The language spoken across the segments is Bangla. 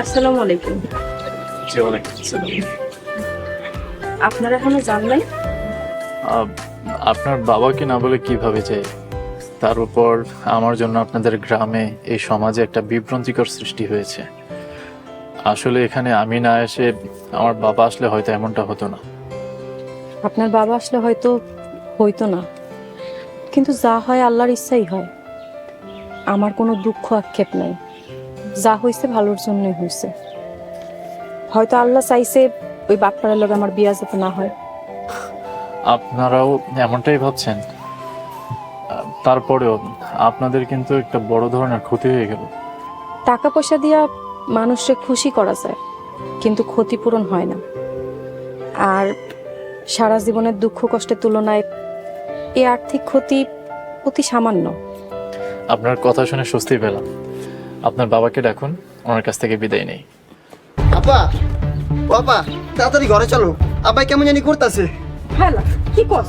আসসালামু আলাইকুম। জি ওয়ালাইকুম আসসালাম। আপনারা এখনও যান নাই? আপনার বাবাকে না বলে কীভাবে যায় তার উপর আমার জন্য আপনাদের গ্রামে এই সমাজে একটা বিভ্রান্তিকর সৃষ্টি হয়েছে। আসলে এখানে আমি না এসে আমার বাবা আসলে হয়তো এমনটা হতো না। আপনার বাবা আসলে হয়তো হইতো না। কিন্তু যা হয় আল্লাহর ইচ্ছাই হয়। আমার কোনো দুঃখ আক্ষেপ নাই। যা হয়েছে ভালোর জন্যই হয়েছে হয়তো আল্লাহ চাইছে ওই বাপটার লোক আমার বিয়া যাতে না হয়। আপনারাও এমনটাই ভাবছেন? তারপরেও আপনাদের কিন্তু একটা বড় ধরনের ক্ষতি হয়ে গেল। টাকা পয়সা দিয়া মানুষকে খুশি করা যায় কিন্তু ক্ষতিপূরণ হয় না। আর সারা জীবনের দুঃখ কষ্টের তুলনায় এই আর্থিক ক্ষতি অতি সামান্য। আপনার কথা শুনে স্বস্তি পেলাম। আপনার বাবাকে ডাকুন ওনার কাছ থেকে বিদায় নেই। আপা ও আপা তাড়াতাড়ি ঘরে চলো। আব্বাই কেমন জানি করতেছে হ্যাঁ কি কস?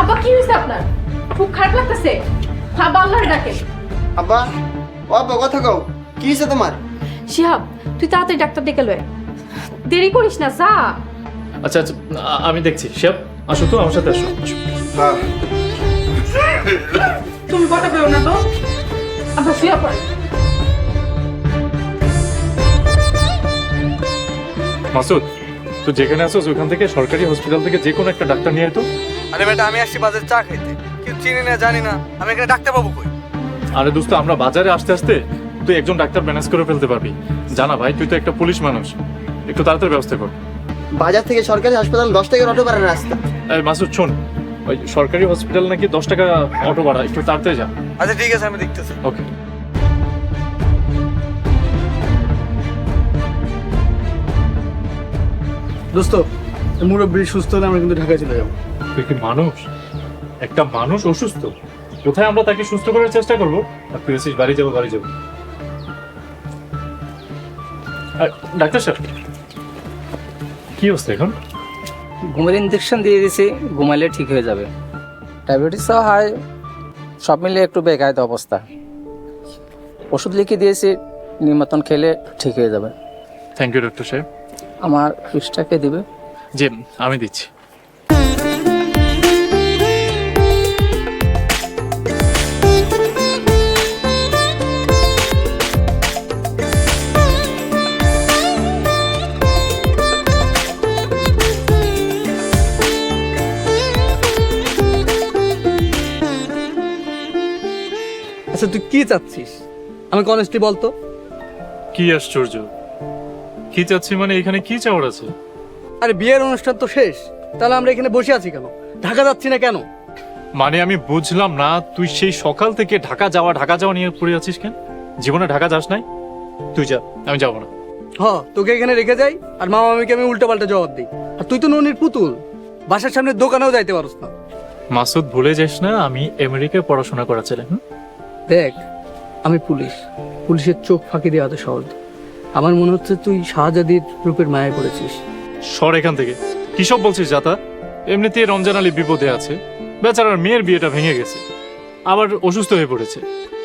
আব্বা কি হয়েছে আপনার? খুব খারাপ লাগতেছে। আব্বা আল্লাহর ডাকে। আব্বা ও আব্বা কথা কও কি হয়েছে তোমার? শিহাব তুই তাড়াতাড়ি ডাক্তার ডেকে লয় দেরি করিস না যা। আচ্ছা আচ্ছা আমি দেখছি। শিব আসো তো আমার সাথে আসো। আসো। তুমি কথা পেও না তো। আব্বা শুয়ে পড়ে। মাসুদ তুই যেখানে আছিস ওইখান থেকে সরকারি হসপিটাল থেকে যে কোনো একটা ডাক্তার নিয়ে আয় তো। আরে বেটা আমি আসছি বাজারে চা খাইতে। কেউ চিনি না জানি না। আমি এখানে ডাক্তার পাবো কই? আরে দোস্ত আমরা বাজারে আসতে আসতে তুই একজন ডাক্তার ম্যানেজ করে ফেলতে পারবি। জানা ভাই তুই তো একটা পুলিশ মানুষ। একটু তাড়াতাড়ি ব্যবস্থা কর। বাজার থেকে সরকারি হাসপাতাল দশ টাকার অটো ভাড়া রাস্তা। এই মাসুদ শোন ওই সরকারি হসপিটাল নাকি দশ টাকা অটো ভাড়া একটু তাড়াতাড়ি যা। আচ্ছা ঠিক আছে আমি দেখতেছি। ওকে দোস্ত মুরব্বী সুস্থ হলে আমরা কিন্তু ঢাকায় চলে যাব। তুই কি মানুষ? একটা মানুষ অসুস্থ? কোথায় আমরা তাকে সুস্থ করার চেষ্টা করব? আর তুই বাড়ি যাব বাড়ি যাব। ডাক্তার সাহেব কি অবস্থা এখন? ঘুমের ইঞ্জেকশন দিয়ে দিয়েছি ঘুমাইলে ঠিক হয়ে যাবে। ডায়াবেটিসও হয় সব মিলে একটু বেকায়ত অবস্থা। ওষুধ লিখে দিয়েছি নিমতন খেলে ঠিক হয়ে যাবে। থ্যাংক ইউ ডক্টর সাহেব। আমার ফিসটাকে দিবে। জি আমি দিচ্ছি। আচ্ছা তুই কি চাচ্ছিস? আমাকে অনেস্টলি বলতো কি আশ্চর্য। কি চাচ্ছি মানে এখানে কি চাওয়ার আছে? আরে বিয়ের অনুষ্ঠান তো শেষ। তাহলে আমরা এখানে বসে আছি কেন? ঢাকা যাচ্ছি না কেন? মানে আমি বুঝলাম না তুই সেই সকাল থেকে ঢাকা যাওয়া ঢাকা যাওয়া নিয়ে পড়ে আছিস কেন? জীবনে ঢাকা যাস নাই? তুই যা আমি যাব না। হ তোকে এখানে রেখে যাই আর মামা মামিকে আমি উল্টো পাল্টা জবাব দিই। আর তুই তো ননির পুতুল। বাসার সামনে দোকানেও যাইতে পারস না। মাসুদ ভুলে যাস না আমি আমেরিকায় পড়াশোনা করা ছিলেন দেখ আমি পুলিশ। পুলিশের চোখ ফাঁকি দেওয়া তো সহজ। আমার মনে হচ্ছে তুই শাহজাদির রূপের মায়ায় করেছিস সর এখান থেকে। কি সব বলছিস যাতা এমনিতেই রমজান আলী বিপদে আছে। বেচারার মেয়ের বিয়েটা ভেঙে গেছে। আবার অসুস্থ হয়ে পড়েছে।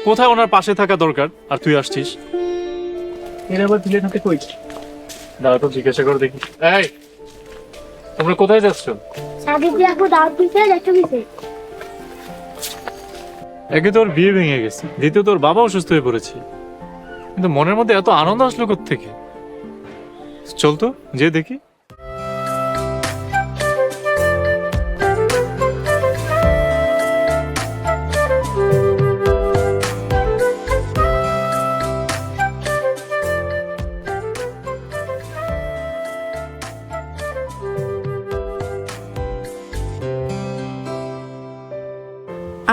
কোথায় ওনার পাশে থাকা দরকার? আর তুই আসছিস? এর আবার দিলে নাতে কই? দাঁড়া তো জিজ্ঞাসা করে দেখি। এই তোমরা কোথায় যাচ্ছ? সাদিক দেখো দাওয়াত দিতে যাচ্ছ কিসে? একে তোর বিয়ে ভেঙে গেছে। দ্বিতীয় তোর বাবা অসুস্থ হয়ে পড়েছে। কিন্তু মনের মধ্যে এত আনন্দ আসলো থেকে চল তো যে দেখি।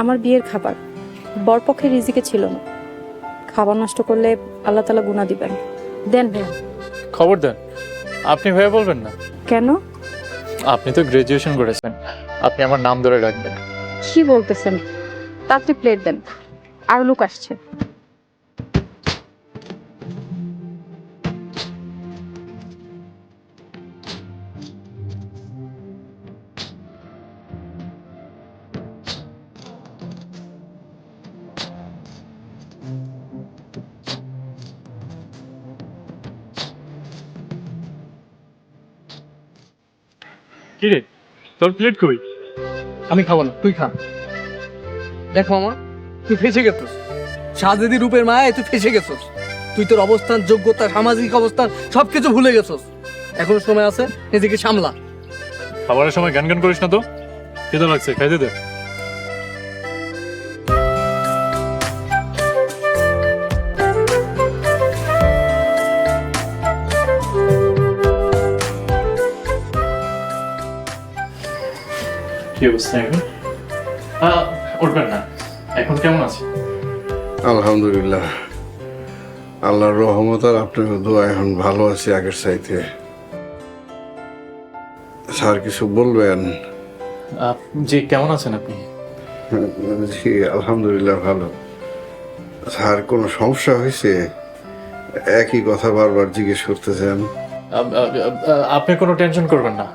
আমার বিয়ের খাবার। বরপক্ষের রিজিকে ছিল না। খাবার নষ্ট করলে আল্লাহ তালা গুণা দিবেন। দেন ভাইয়া। খবর দেন। আপনি ভাইয়া বলবেন না। কেন? আপনি তো গ্রাজুয়েশন করেছেন। আপনি আমার নাম ধরে রাখবেন কি বলতেছেন? তাড়াতাড়ি প্লেট দেন। আর লোক আসছে। কি রে তোর প্লেট কই? আমি খাব না তুই খা। দেখো মামা তুই ফেসে গেছিস। সাজেদি রূপের মায়ায় তুই ফেসে গেছিস। তুই তোর অবস্থান যোগ্যতা সামাজিক অবস্থান সবকিছু ভুলে গেছিস। এখনও সময় আছে নিজেকে সামলা। খাবারের সময় গান গান করিস না তো? খেতে লাগছে খাইতে দে। কি অবস্থা এখন? উঠবেন না। এখন কেমন আছে আলহামদুলিল্লাহ। আল্লাহর রহমত আর আপনার দোয়া এখন ভালো আছে আগের চাইতে। স্যার কিছু বলবেন? জি কেমন আছেন আপনি? জি আলহামদুলিল্লাহ ভালো। স্যার কোনো সমস্যা হয়েছে? একই কথা বারবার জিজ্ঞেস করতেছেন। আপ- আপ- আপ- আপনি কোনো টেনশন করবেন না।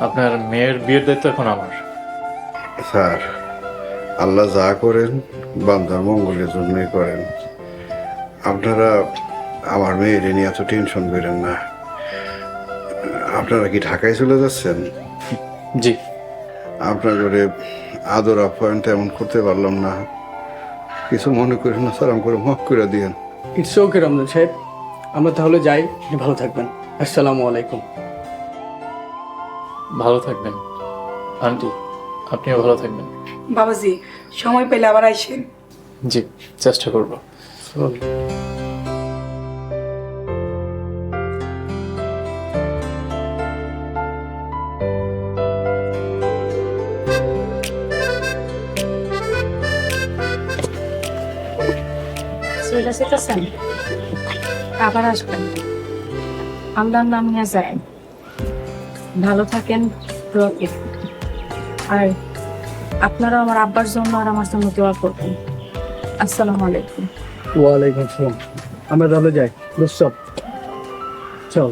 আপনার মেয়ের বিয়ের দায়িত্ব এখন আমার। স্যার আল্লাহ যা করেন বান্দার মঙ্গলের জন্যই করেন। আপনারা আমার মেয়ের নিয়ে এত টেনশন করেন না। আপনারা কি ঢাকায় চলে যাচ্ছেন? জি। আপনার ঘরে আদর আপ্যায়ন তেমন করতে পারলাম না। কিছু মনে করেন না স্যার করে মাফ করে দিয়েন। ইটস ওকে রমজান সাহেব। আমরা তাহলে যাই আপনি ভালো থাকবেন। আসসালামু আলাইকুম। ভালো থাকবেন। আন্টি আপনিও ভালো থাকবেন। বাবাজি সময় পেলে আবার আইসেন জি চেষ্টা করব। চলে যেতেছেন আবার আসবেন। আল্লাহর নাম নিয়ে যায় ভালো থাকেন করবেন। আর আপনারা আমার আব্বার জন্য আর আমার জন্য দোয়া করবেন। আসসালামু আলাইকুম। ওয়ালাইকুম আসসালাম। আমরা তাহলে যাই। দোস্ত চল।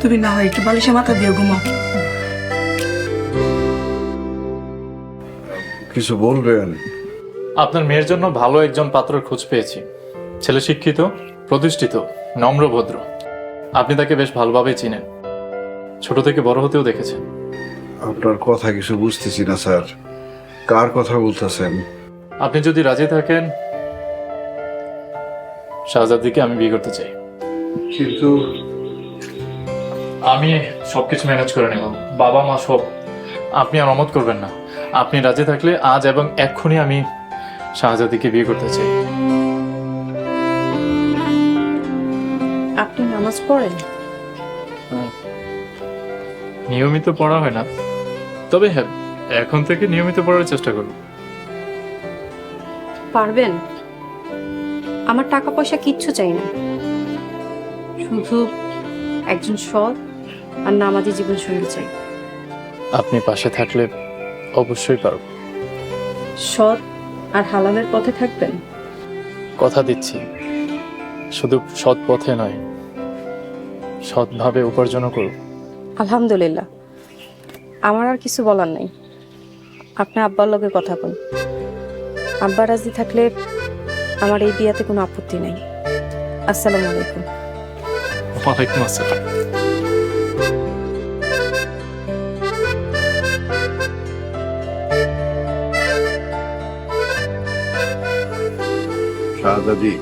তুমি না হয় একটু বালিশে মাথা দিয়ে ঘুমাও। কিছু বলবেন আপনার মেয়ের জন্য ভালো একজন পাত্রের খোঁজ পেয়েছি। ছেলে শিক্ষিত প্রতিষ্ঠিত নম্রভদ্র আপনি তাকে বেশ ভালোভাবেই চিনেন। ছোট থেকে বড় হতেও দেখেছেন। আপনার কথা কিছু বুঝতেছি না স্যার। কার কথা বলতেছেন? আপনি যদি রাজি থাকেন শাহজাদিকে আমি বিয়ে করতে চাই। কিন্তু আমি সবকিছু ম্যানেজ করে নেব। বাবা মা সব আপনি আর অমত করবেন না। আপনি রাজি থাকলে আজ এবং এক্ষুনি আমি শাহজাদিকে বিয়ে করতে চাই। আপনি নামাজ পড়েন? নিয়মিত পড়া হয় না। তবে হ্যাঁ এখন থেকে নিয়মিত পড়ার চেষ্টা করব। পারবেন? আমার টাকা পয়সা কিচ্ছু চাই না। শুধু একজন সৎ আর নামাজি জীবনসঙ্গী চাই। আপনি পাশে থাকলে অবশ্যই পারব। সৎ আর হালালের পথে থাকবেন? কথা দিচ্ছি। শুধু সৎ পথে নয় সৎভাবে উপার্জনও করুক। আলহামদুলিল্লাহ। আমার আর কিছু বলার নাই। আপনি আব্বার লগে কথা বল আব্বা রাজি থাকলে আমার এই বিয়াতে কোনো আপত্তি নাই। আসসালামু আলাইকুম। ওয়ালাইকুম আসসালাম। শাহজাদি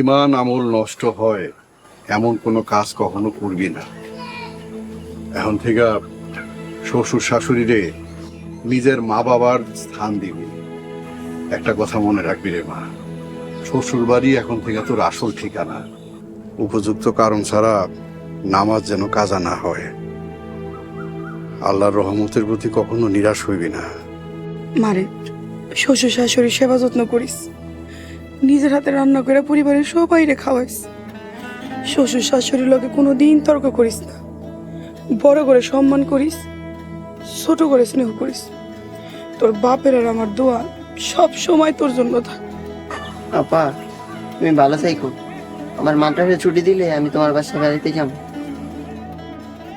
ইমান আমল নষ্ট হয়। এমন কোনো কাজ কখনো করবি না। এখন থেকে শ্বশুর শাশুড়িরে নিজের মা বাবার স্থান দিবি। একটা কথা মনে রাখবি রে মা শ্বশুর বাড়ি এখন থেকে তোর আসল ঠিকানা। উপযুক্ত কারণ ছাড়া নামাজ যেন কাজা না হয়। আল্লাহর রহমতের প্রতি কখনো নিরাশ হইবি না। মারে, শ্বশুর শাশুড়ি সেবা যত্ন করিস। নিজের হাতে রান্না করে পরিবারের সবাইরে খাওয়াইস। শ্বশুর শাশুড়ির লোকে কোনো দিন তর্ক করিস না। বড় করে সম্মান করিস, ছোট করে স্নেহ করিস। তোর বাপের আর আমার দোয়া সব সময় তোর জন্য থাক। আপা, তুমি ভালো থাইকো আমার মাদ্রাসে ছুটি দিলে আমি তোমার বাসায় বেড়াইতে যাব।